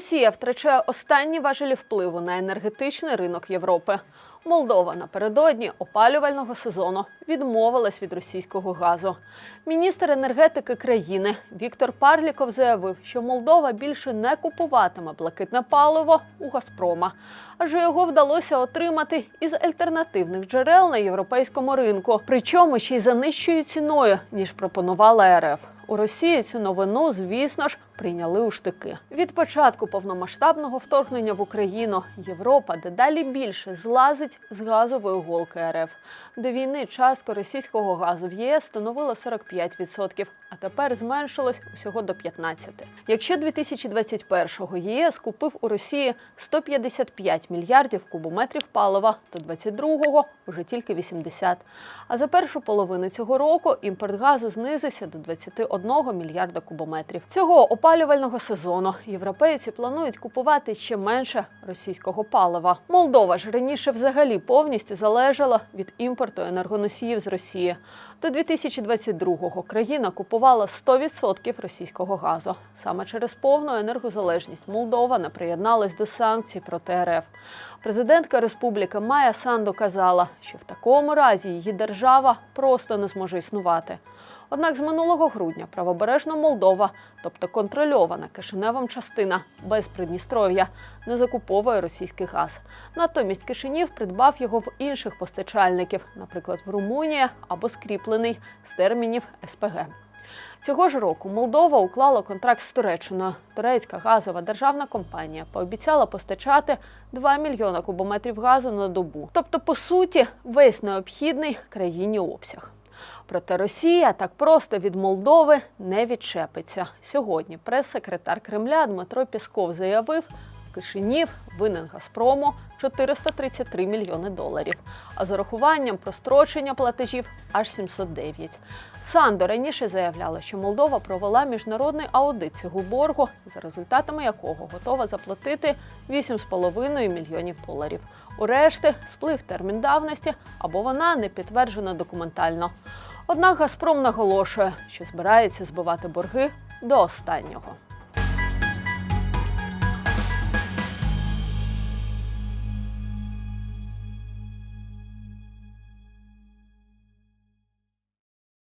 Росія втрачає останні важелі впливу на енергетичний ринок Європи. Молдова напередодні опалювального сезону відмовилась від російського газу. Міністр енергетики країни Віктор Парліков заявив, що Молдова більше не купуватиме блакитне паливо у Газпрома, адже його вдалося отримати із альтернативних джерел на європейському ринку, причому ще й за нижчою ціною ніж пропонувала РФ. У Росії цю новину, звісно ж, прийняли у штики. Від початку повномасштабного вторгнення в Україну Європа дедалі більше злазить з газової голки РФ. До війни частка російського газу в ЄС становила 45%, а тепер зменшилось усього до 15%. Якщо 2021-го ЄС купив у Росії 155 мільярдів кубометрів палива, то 22-го вже тільки 80. А за першу половину цього року імпорт газу знизився до 21 мільярда кубометрів. Цього опалювального сезону європейці планують купувати ще менше російського палива. Молдова ж раніше взагалі повністю залежала від імпорту енергоносіїв з Росії. До 2022-го країна купувала 100% російського газу. Саме через повну енергозалежність Молдова не приєдналась до санкцій проти РФ. Президентка республіки Майя Санду казала, що в такому разі її держава просто не зможе існувати. Однак з минулого грудня правобережна Молдова, тобто контрольована Кишиневом частина без Придністров'я, не закуповує російський газ. Натомість Кишинів придбав його в інших постачальників, наприклад, в Румунії або скріплений з термінів СПГ. Цього ж року Молдова уклала контракт з Туреччиною. Турецька газова державна компанія пообіцяла постачати 2 мільйона кубометрів газу на добу. Тобто, по суті, весь необхідний країні обсяг. Проте Росія так просто від Молдови не відчепиться. Сьогодні прес-секретар Кремля Дмитро Пісков заявив, Кишинів винен Газпрому 433 мільйони доларів, а з урахуванням прострочення платежів аж 709. Сандо раніше заявляла, що Молдова провела міжнародний аудит цього боргу, за результатами якого готова заплатити 8,5 мільйонів доларів. У решти сплив термін давності або вона не підтверджена документально. Однак Газпром наголошує, що збирається збивати борги до останнього.